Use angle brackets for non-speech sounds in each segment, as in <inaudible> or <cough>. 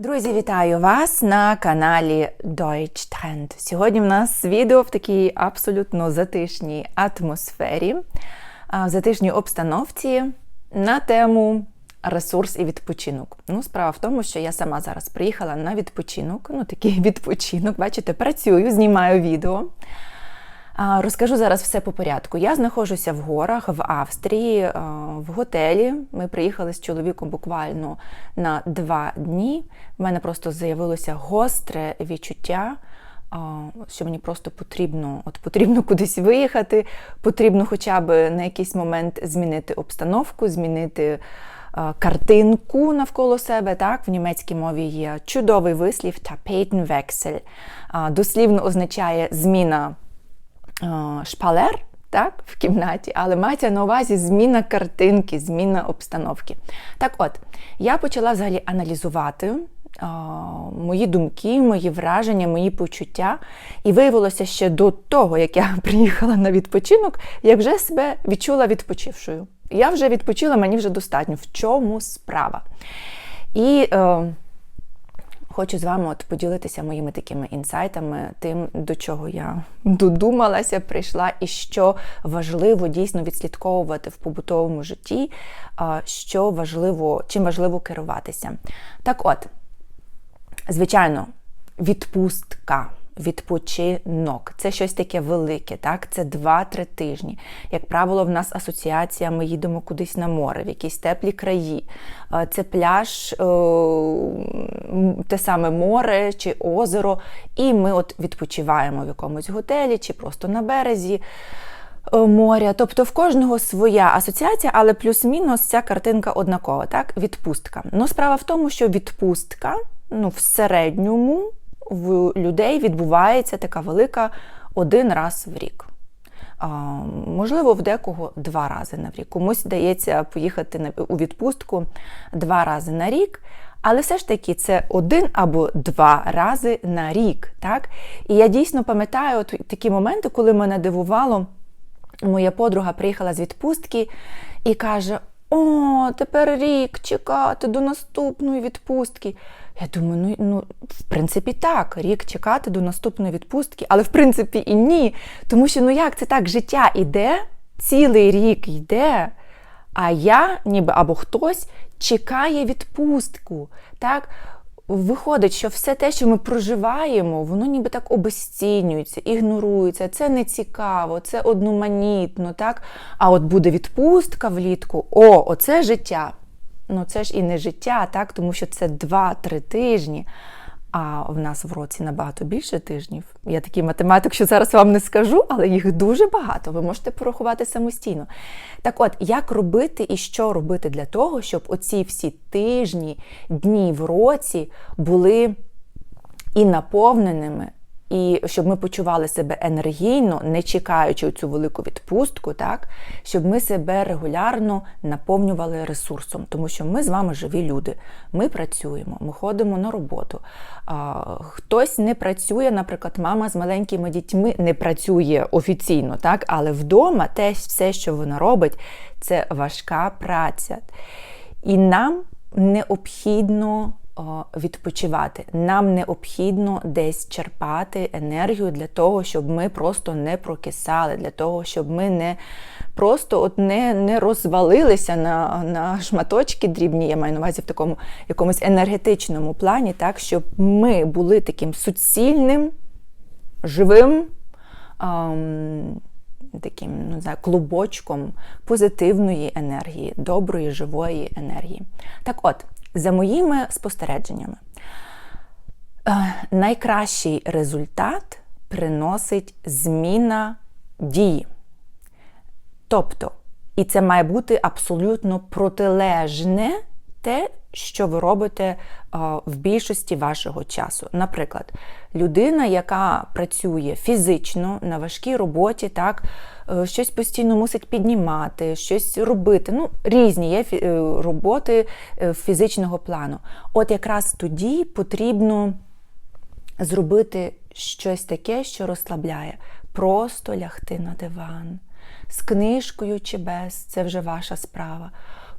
Друзі, вітаю вас на каналі Deutsch Trend. Сьогодні в нас відео в такій абсолютно затишній атмосфері, в затишній обстановці на тему ресурс і відпочинок. Ну, справа в тому, що я сама зараз приїхала на відпочинок. Ну, такий <laughs> відпочинок, бачите, працюю, знімаю відео. Розкажу зараз все по порядку. Я знаходжуся в горах в Австрії, в готелі. Ми приїхали з чоловіком буквально на два дні. В мене просто з'явилося гостре відчуття, що мені просто потрібно, от потрібно кудись виїхати, потрібно хоча б на якийсь момент змінити обстановку, змінити. Картинку навколо себе, так в німецькій мові є чудовий вислів Tapetenwechsel. А, Дослівно означає зміна е, шпалер так, в кімнаті, але мається на увазі зміна картинки, зміна обстановки. Так от, я почала взагалі аналізувати е, мої думки, мої враження, мої почуття. І виявилося ще до того, як я <laughs> приїхала на відпочинок, я вже себе відчула відпочившою. Я вже відпочила, мені вже достатньо. В чому справа? І е, Хочу з вами от поділитися моїми такими інсайтами, тим, до чого я додумалася, прийшла, і що важливо дійсно відслідковувати в побутовому житті, що важливо, чим важливо керуватися. Так от, звичайно, відпустка. Відпочинок це щось таке велике, так? Це 2-3 тижні. Як правило, в нас асоціація, ми їдемо кудись на море, в якісь теплі краї. Е, Це пляж, е, те саме море чи озеро, і ми от відпочиваємо в якомусь готелі чи просто на березі е, моря. Тобто в кожного своя асоціація, але плюс-мінус ця картинка однакова. Так? Відпустка. Ну, справа в тому, що відпустка ну, в середньому в людей відбувається така велика один раз в рік. Можливо, в декого два рази на рік. Комусь вдається поїхати у відпустку два рази на рік, але все ж таки це один або два рази на рік. Так? І я дійсно пам'ятаю такі моменти, коли мене дивувало, моя подруга приїхала з відпустки і каже: О, тепер рік чекати до наступної відпустки. Я думаю, ну, ну в принципі так, рік чекати до наступної відпустки, але в принципі і ні. Тому що ну як це так, життя йде, цілий рік йде, а я, ніби або хтось чекає відпустку. Так? Виходить, що все те, що ми проживаємо, воно ніби так обесцінюється, ігнорується. Це не цікаво, це одноманітно, так? А от буде відпустка влітку, о, оце життя. Ну це ж і не життя, так? Тому що це 2-3 тижні. А в нас в році набагато більше тижнів. Я такий математик, що зараз вам не скажу, але їх дуже багато. Ви можете порахувати самостійно. Так от, як робити і що робити для того, щоб оці всі тижні, дні в році були і наповненими, і щоб ми почували себе енергійно, не чекаючи цю велику відпустку, так щоб ми себе регулярно наповнювали ресурсом, тому що ми з вами живі люди. Ми працюємо, ми ходимо на роботу. Хтось не працює, наприклад, мама з маленькими дітьми не працює офіційно, так, але вдома те все, що вона робить, це важка праця. І нам необхідно відпочивати. Нам необхідно десь черпати енергію для того, щоб ми просто не прокисали, для того, щоб ми не просто от не, не розвалилися на, на шматочки дрібні, я маю на увазі в такому якомусь енергетичному плані, так, щоб ми були таким суцільним, живим. ам, Таким не знаю, клубочком позитивної енергії, доброї, живої енергії. Так от, за моїми спостереженнями, е, найкращий результат приносить зміна дії. Тобто, і це має бути абсолютно протилежне те, що ви робите е, в більшості вашого часу. Наприклад, людина, яка працює фізично на важкій роботі, так, е, щось постійно мусить піднімати, щось робити. Ну, різні є е, роботи фізичного плану. От якраз тоді потрібно зробити щось таке, що розслабляє. Просто лягти на диван з книжкою чи без, це вже ваша справа.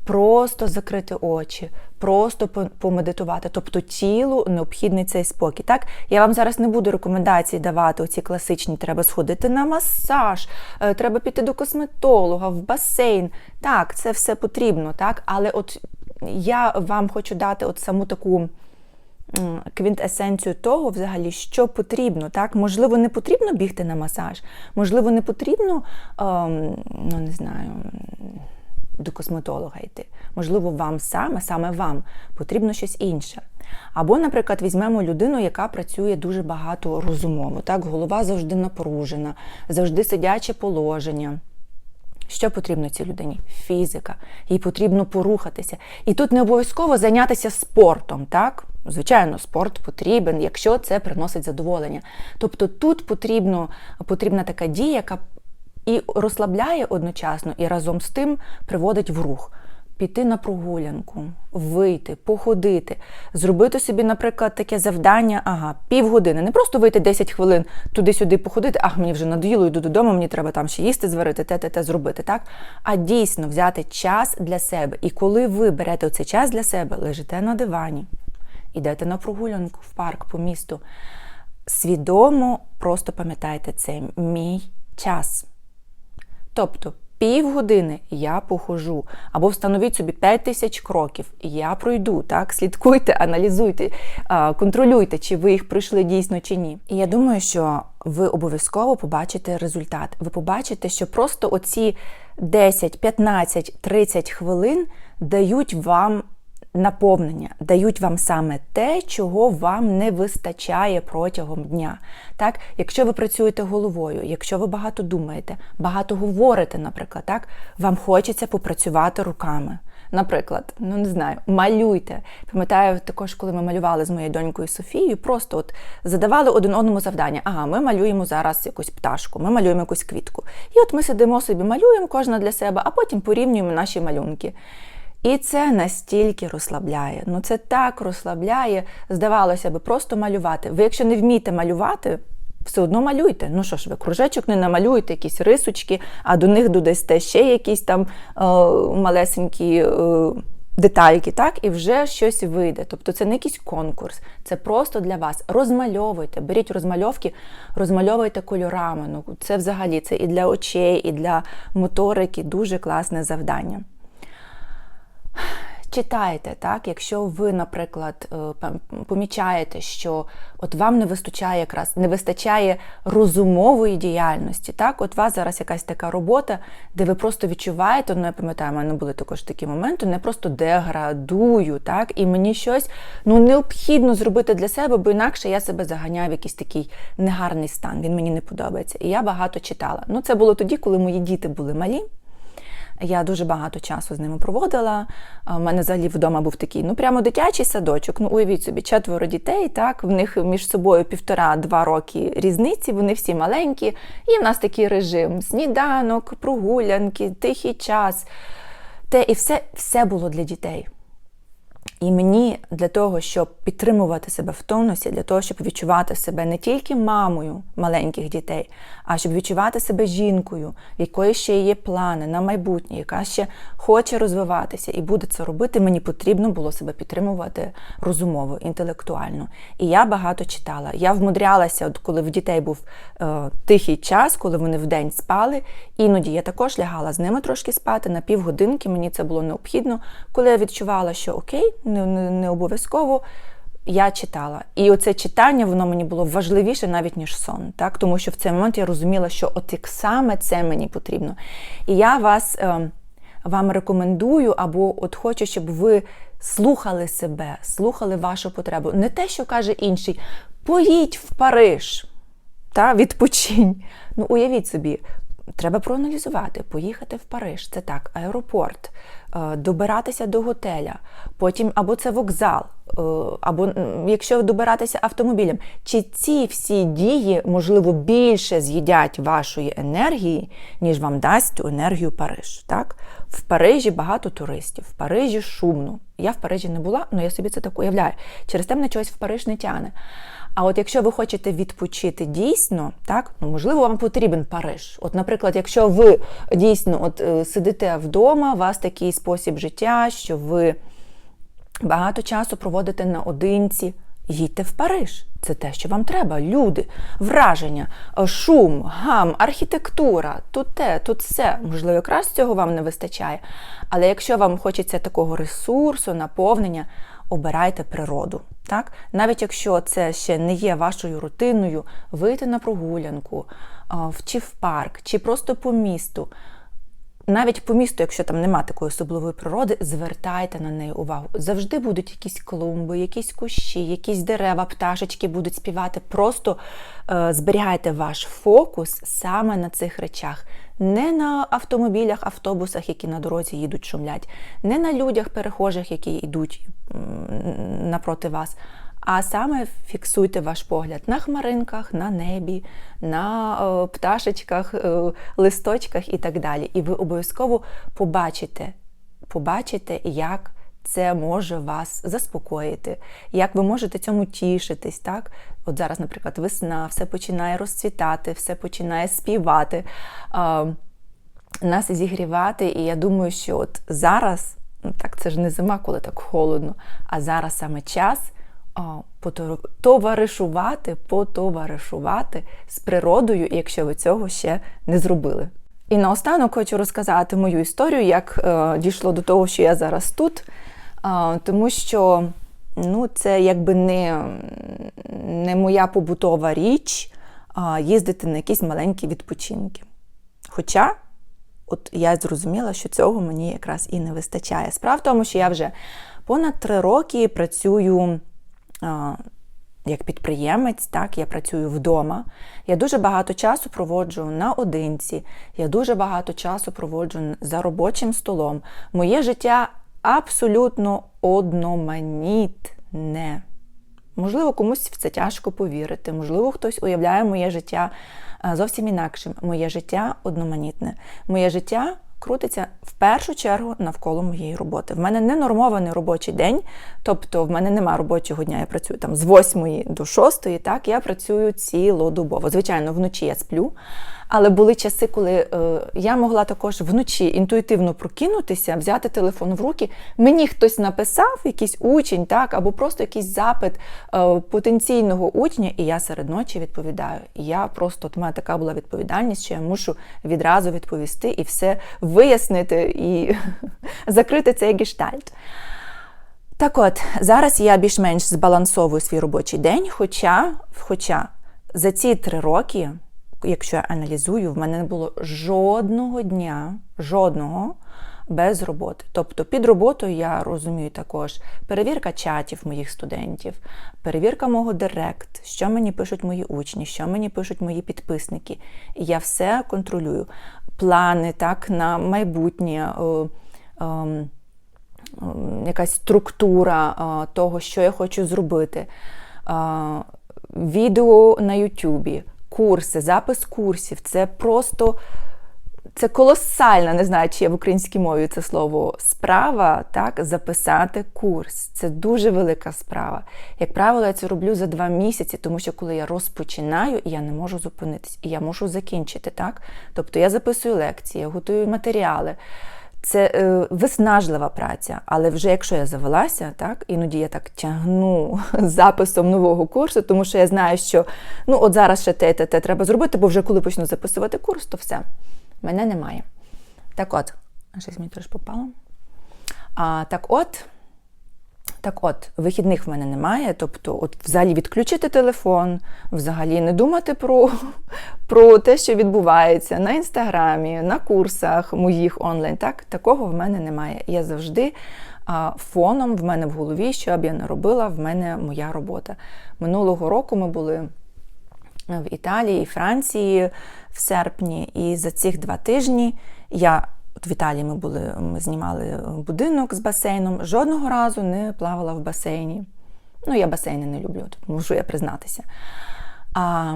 Просто закрити очі, просто помедитувати. Тобто тілу необхідний цей спокій. Так, я вам зараз не буду рекомендацій давати оці класичні. Треба сходити на масаж, е, треба піти до косметолога, в басейн. Так, це все потрібно, так, але от я вам хочу дати от саму таку квінтесенцію того, взагалі, що потрібно. Так? Можливо, не потрібно бігти на масаж, можливо, не потрібно, ем, ну не знаю, до косметолога йти. Можливо, вам саме, саме вам потрібно щось інше. Або, наприклад, візьмемо людину, яка працює дуже багато розумово. Так? Голова завжди напружена, завжди сидяче положення. Що потрібно цій людині? Фізика. Їй потрібно порухатися. І тут не обов'язково зайнятися спортом, так? Звичайно, спорт потрібен, якщо це приносить задоволення. Тобто тут потрібно, потрібна така дія, яка і розслабляє одночасно, і разом з тим приводить в рух. Піти на прогулянку, вийти, походити, зробити собі, наприклад, таке завдання, ага, півгодини. Не просто вийти 10 хвилин туди-сюди походити, ах, мені вже надоїло, йду додому, мені треба там ще їсти, зварити, те, те, те зробити, так? А дійсно взяти час для себе. І коли ви берете цей час для себе, лежите на дивані, йдете на прогулянку в парк по місту, свідомо просто пам'ятайте це мій час. Тобто півгодини я похожу, або встановіть собі 5 тисяч кроків, я пройду. Так, слідкуйте, аналізуйте, контролюйте, чи ви їх пройшли дійсно чи ні. І я думаю, що ви обов'язково побачите результат. Ви побачите, що просто оці 10, 15, 30 хвилин дають вам наповнення, дають вам саме те, чого вам не вистачає протягом дня. Так, якщо ви працюєте головою, якщо ви багато думаєте, багато говорите, наприклад, так, вам хочеться попрацювати руками. Наприклад, ну не знаю, малюйте. Пам'ятаю, також, коли ми малювали з моєю донькою Софією, просто от задавали один одному завдання. Ага, ми малюємо зараз якусь пташку, ми малюємо якусь квітку. І от ми сидимо собі, малюємо кожна для себе, а потім порівнюємо наші малюнки. І це настільки розслабляє. Ну це так розслабляє, здавалося би, просто малювати. Ви, якщо не вмієте малювати, все одно малюйте. Ну що ж, ви кружечок не намалюєте, якісь рисочки, а до них додасте ще якісь там е, малесенькі. Е, Детальки, так, і вже щось вийде. Тобто це не якийсь конкурс, це просто для вас. Розмальовуйте, беріть розмальовки, розмальовуйте кольорами. Ну, Це взагалі це і для очей, і для моторики дуже класне завдання. Читайте, так, якщо ви, наприклад, е, помічаєте, що от вам не вистачає якраз не вистачає розумової діяльності, так, от у вас зараз якась така робота, де ви просто відчуваєте, ну я пам'ятаю, в мене були також такі моменти, не просто деградую, так, і мені щось ну необхідно зробити для себе, бо інакше я себе заганяю в якийсь такий негарний стан. Він мені не подобається. І я багато читала. Ну, це було тоді, коли мої діти були малі. Я дуже багато часу з ними проводила. У мене взагалі вдома був такий, ну прямо дитячий садочок. Ну, уявіть собі, четверо дітей, так, в них між собою півтора-два роки різниці, вони всі маленькі. І в нас такий режим: сніданок, прогулянки, тихий час. Те і все, все було для дітей. І мені для того, щоб підтримувати себе в тонусі, для того, щоб відчувати себе не тільки мамою маленьких дітей, а щоб відчувати себе жінкою, якої ще є плани на майбутнє, яка ще хоче розвиватися і буде це робити, мені потрібно було себе підтримувати розумово, інтелектуально. І я багато читала. Я вмудрялася, коли в дітей був е, тихий час, коли вони вдень спали. Іноді я також лягала з ними трошки спати на півгодинки. Мені це було необхідно. Коли я відчувала, що окей, не, не, не обов'язково. Я читала, і оце читання воно мені було важливіше навіть ніж сон, так тому що в цей момент я розуміла, що от як саме це мені потрібно. І я вас е, вам рекомендую, або от хочу, щоб ви слухали себе, слухали вашу потребу. Не те, що каже інший, поїдь в Париж, та відпочинь. Ну, уявіть собі, треба проаналізувати, поїхати в Париж, це так, аеропорт, е, добиратися до готеля, потім або це вокзал, е, або якщо добиратися автомобілем, чи ці всі дії, можливо, більше з'їдять вашої енергії, ніж вам дасть ту енергію Париж. Так? В Парижі багато туристів, в Парижі шумно. Я в Парижі не була, але я собі це так уявляю. Через те мене чогось в Париж не тяне. А от якщо ви хочете відпочити дійсно, так ну можливо, вам потрібен Париж. От, наприклад, якщо ви дійсно от е, сидите вдома, у вас такий спосіб життя, що ви багато часу проводите наодинці, їдьте в Париж. Це те, що вам треба. Люди, враження, е, шум, гам, архітектура, тут те, тут все. Можливо, якраз цього вам не вистачає. Але якщо вам хочеться такого ресурсу, наповнення, обирайте природу. Так? Навіть якщо це ще не є вашою рутиною, вийти на прогулянку, чи в парк, чи просто по місту. Навіть по місту, якщо там нема такої особливої природи, звертайте на неї увагу. Завжди будуть якісь клумби, якісь кущі, якісь дерева, пташечки будуть співати. Просто е, зберігайте ваш фокус саме на цих речах. Не на автомобілях, автобусах, які на дорозі їдуть, шумлять, не на людях перехожих, які йдуть напроти вас. А саме фіксуйте ваш погляд на хмаринках, на небі, на е, пташечках, е, листочках і так далі. І ви обов'язково побачите, побачите, як це може вас заспокоїти, як ви можете цьому тішитись. Так? От зараз, наприклад, весна, все починає розцвітати, все починає співати. е, нас зігрівати, і я думаю, що от зараз, ну так це ж не зима, коли так холодно, а зараз саме час потор- потоваришувати з природою, якщо ви цього ще не зробили. І наостанок хочу розказати мою історію, як е, дійшло до того, що я зараз тут, тому що ну, це якби не, не моя побутова річ їздити на якісь маленькі відпочинки. Хоча от я зрозуміла, що цього мені якраз і не вистачає. Справа в тому, що я вже понад три роки працюю а, як підприємець, так, я працюю вдома. Я дуже багато часу проводжу наодинці, я дуже багато часу проводжу за робочим столом. Моє життя абсолютно одноманітне. Можливо, комусь в це тяжко повірити, можливо, хтось уявляє моє життя е, зовсім інакшим. Моє життя одноманітне. Моє життя крутиться в першу чергу навколо моєї роботи. В мене не нормований робочий день, тобто в мене немає робочого дня, я працюю там з 8 до 6, так, я працюю цілодобово. Звичайно, вночі я сплю. Але були часи, коли е, я могла також вночі інтуїтивно прокинутися, взяти телефон в руки. Мені хтось написав, якийсь учень, так, або просто якийсь запит е, потенційного учня, і я серед ночі відповідаю. І Я просто от у мене така була відповідальність, що я мушу відразу відповісти і все вияснити і <laughs> закрити цей гештальт. Так от, зараз я більш-менш збалансовую свій робочий день, хоча, хоча за ці три роки, якщо я аналізую, в мене не було жодного дня, жодного без роботи. Тобто під роботою я розумію також перевірка чатів моїх студентів, перевірка мого директ, що мені пишуть мої учні, що мені пишуть мої підписники. Я все контролюю. Плани так, на майбутнє. е, ем, ем, якась структура а, того, що я хочу зробити. А, Відео на Ютубі, курси, запис курсів це просто це колосальна, не знаю, чи є в українській мові це слово справа, так, записати курс. Це дуже велика справа. Як правило, я це роблю за два місяці, тому що коли я розпочинаю, я не можу зупинитись, і я можу закінчити. так. Тобто я записую лекції, я готую матеріали. Це е, виснажлива праця, але вже якщо я завелася, так іноді я так тягну <laughs> записом нового курсу, тому що я знаю, що ну от зараз ще те, те, те треба зробити, бо вже коли почну записувати курс, то все, мене немає. Так от, щось мені теж попало. А, так от. Так от, вихідних в мене немає, тобто, от взагалі відключити телефон, взагалі не думати про, про те, що відбувається на інстаграмі, на курсах моїх онлайн. Так, такого в мене немає. Я завжди а, фоном в мене в голові, що б я не робила, в мене моя робота. Минулого року ми були в Італії і Франції в серпні, і за цих два тижні я. От в Італії ми були, ми знімали будинок з басейном. Жодного разу не плавала в басейні. Ну, я басейни не люблю, тут можу я признатися. А,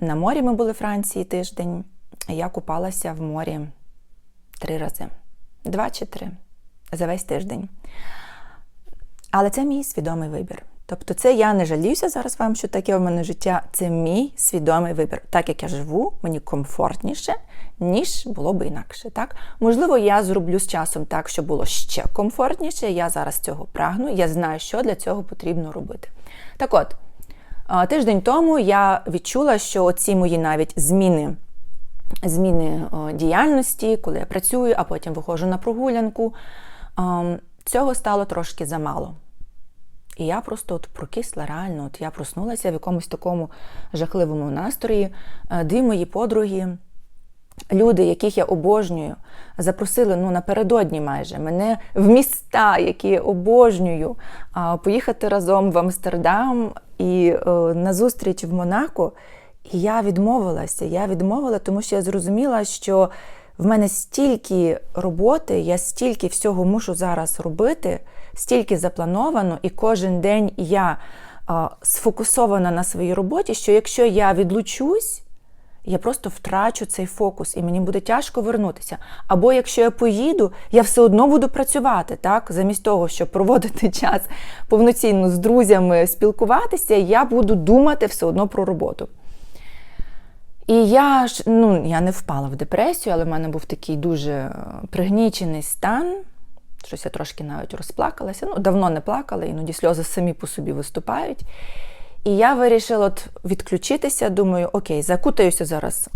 на морі ми були в Франції тиждень. Я купалася в морі три рази. Два чи три за весь тиждень. Але це мій свідомий вибір. Тобто, це я не жаліюся зараз вам, що таке в мене життя. Це мій свідомий вибір. Так як я живу, мені комфортніше, ніж було би інакше. Так? Можливо, я зроблю з часом так, щоб було ще комфортніше. Я зараз цього прагну, я знаю, що для цього потрібно робити. Так от, тиждень тому я відчула, що оці мої навіть зміни. Зміни діяльності, коли я працюю, а потім виходжу на прогулянку. Цього стало трошки замало. І я просто от прокисла реально. От Я проснулася в якомусь такому жахливому настрої. Е, дві мої подруги, люди, яких я обожнюю, запросили ну, напередодні майже мене в міста, які я обожнюю, поїхати разом в Амстердам і е, на зустріч в Монако. І я відмовилася. Я відмовила, тому що я зрозуміла, що в мене стільки роботи, я стільки всього мушу зараз робити, стільки заплановано, і кожен день я сфокусована на своїй роботі, що якщо я відлучусь, я просто втрачу цей фокус, і мені буде тяжко вернутися. Або якщо я поїду, я все одно буду працювати, так? замість того, щоб проводити час повноцінно з друзями, спілкуватися, я буду думати все одно про роботу. І я ж ну, я не впала в депресію, але в мене був такий дуже е, пригнічений стан. Щось я трошки навіть розплакалася. Ну, давно не плакала, іноді сльози самі по собі виступають. І я вирішила от відключитися, думаю, окей, закутаюся зараз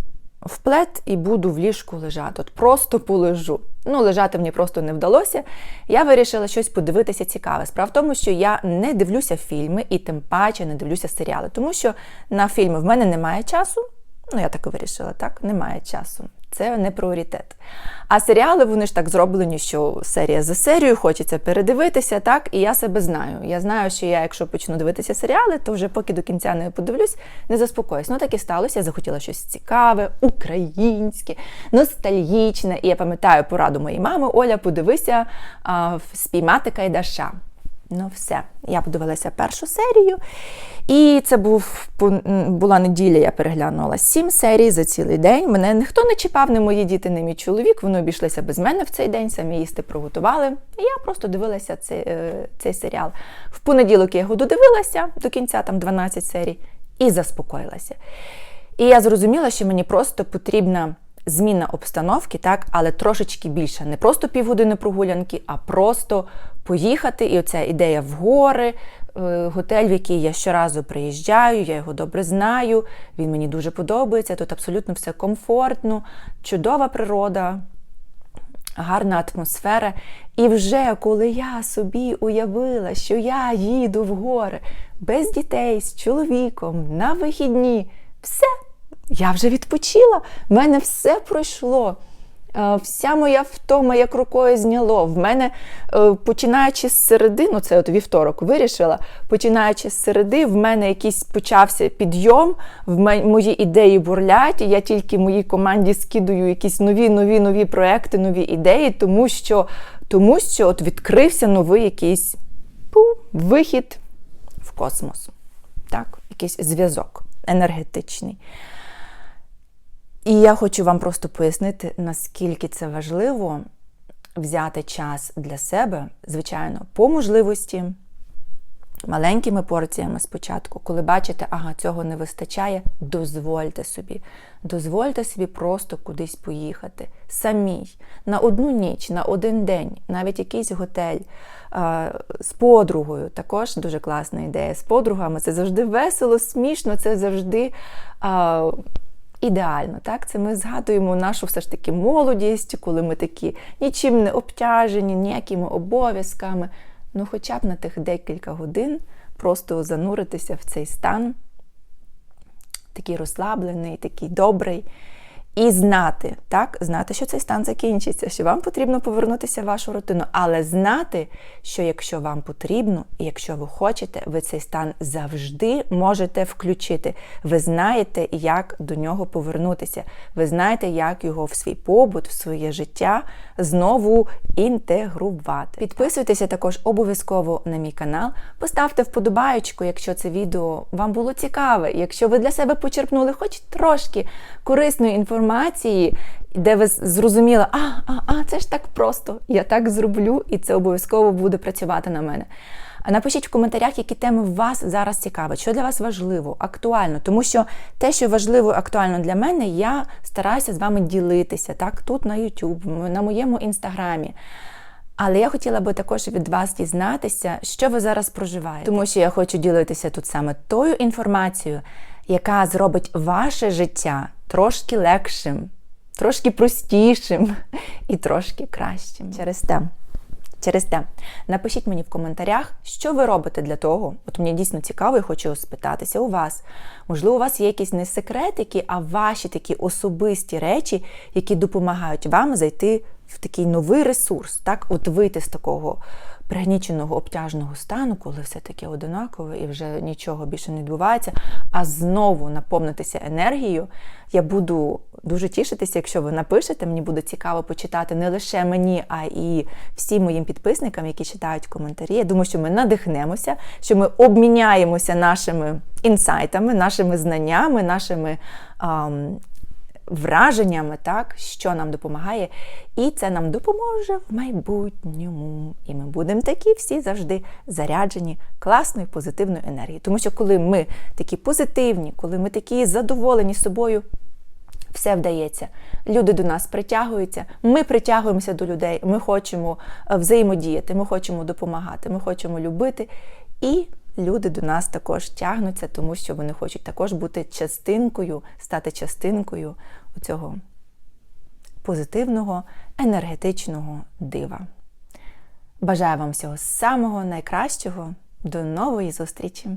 в плед і буду в ліжку лежати. От просто полежу. Ну, лежати мені просто не вдалося. Я вирішила щось подивитися цікаве. Справа в тому, що я не дивлюся фільми і тим паче не дивлюся серіали, тому що на фільми в мене немає часу. Ну, я так і вирішила, так, немає часу. Це не пріоритет. А серіали вони ж так зроблені, що серія за серією, хочеться передивитися, так, і я себе знаю. Я знаю, що я, якщо почну дивитися серіали, то вже поки до кінця не подивлюсь, не заспокоюсь. Ну так і сталося. Я захотіла щось цікаве, українське, ностальгічне. І я пам'ятаю пораду моєї мами Оля, подивися а, спіймати Кайдаша. Ну, все. Я подивилася першу серію. І це був, була неділя, я переглянула сім серій за цілий день. Мене ніхто не чіпав, не мої діти, не мій чоловік. Вони обійшлися без мене в цей день, самі їсти приготували. Я просто дивилася цей е, цей серіал. В понеділок я його додивилася до кінця, там 12 серій, і заспокоїлася. І я зрозуміла, що мені просто потрібна зміна обстановки, так, але трошечки більше. Не просто півгодини прогулянки, а просто поїхати. І оця ідея в гори, е, готель, в який я щоразу приїжджаю, я його добре знаю, він мені дуже подобається. Тут абсолютно все комфортно, чудова природа. Гарна атмосфера. І вже коли я собі уявила, що я їду в гори без дітей, з чоловіком на вихідні, все, я вже відпочила, в мене все пройшло. Е, вся моя втома як рукою зняло. В мене, е, починаючи з середи, ну це от вівторок вирішила, починаючи з середи, в мене якийсь почався підйом, в мої ідеї бурлять, і я тільки моїй команді скидую якісь нові, нові, нові проекти, нові ідеї, тому що тому що от відкрився новий якийсь пу, вихід в космос. Так, Якийсь зв'язок енергетичний. І я хочу вам просто пояснити, наскільки це важливо взяти час для себе, звичайно, по можливості, маленькими порціями спочатку, коли бачите, ага, цього не вистачає, дозвольте собі. Дозвольте собі просто кудись поїхати. Самій, на одну ніч, на один день, навіть якийсь готель з подругою. Також дуже класна ідея. З подругами це завжди весело, смішно, це завжди. Ідеально. Так? Це ми згадуємо нашу все ж таки молодість, коли ми такі нічим не обтяжені, ніякими обов'язками. Ну, хоча б на тих декілька годин просто зануритися в цей стан, такий розслаблений, такий добрий. І знати, так, знати, що цей стан закінчиться, що вам потрібно повернутися в вашу рутину, але знати, що якщо вам потрібно, і якщо ви хочете, ви цей стан завжди можете включити. Ви знаєте, як до нього повернутися. Ви знаєте, як його в свій побут, в своє життя знову інтегрувати. Підписуйтеся також обов'язково на мій канал, поставте вподобаєчку, якщо це відео вам було цікаве, якщо ви для себе почерпнули хоч трошки корисної інформації, де ви зрозуміли, а, а, а, це ж так просто, я так зроблю, і це обов'язково буде працювати на мене. Напишіть в коментарях, які теми вас зараз цікавить, що для вас важливо, актуально. Тому що те, що важливо і актуально для мене, я стараюся з вами ділитися так, тут на YouTube, на моєму інстаграмі. Але я хотіла би також від вас дізнатися, що ви зараз проживаєте. Тому що я хочу ділитися тут саме тою інформацією, яка зробить ваше життя трошки легшим, трошки простішим і трошки кращим. Через те. Через те, напишіть мені в коментарях, що ви робите для того. От мені дійсно цікаво, і хочу спитатися у вас. Можливо, у вас є якісь не секретики, а ваші такі особисті речі, які допомагають вам зайти в такий новий ресурс, так, от вийти з такого пригніченого обтяжного стану, коли все таке одинакове і вже нічого більше не відбувається, а знову наповнитися енергією. Я буду дуже тішитися, якщо ви напишете. Мені буде цікаво почитати не лише мені, а і всім моїм підписникам, які читають коментарі. Я думаю, що ми надихнемося, що ми обміняємося нашими інсайтами, нашими знаннями, нашими. Ам, Враженнями, так, що нам допомагає, і це нам допоможе в майбутньому. І ми будемо такі всі завжди заряджені класною позитивною енергією. Тому що коли ми такі позитивні, коли ми такі задоволені собою, все вдається. Люди до нас притягуються, ми притягуємося до людей, ми хочемо взаємодіяти, ми хочемо допомагати, ми хочемо любити. І люди до нас також тягнуться, тому що вони хочуть також бути частинкою, стати частинкою цього позитивного енергетичного дива. Бажаю вам всього самого найкращого. До нової зустрічі!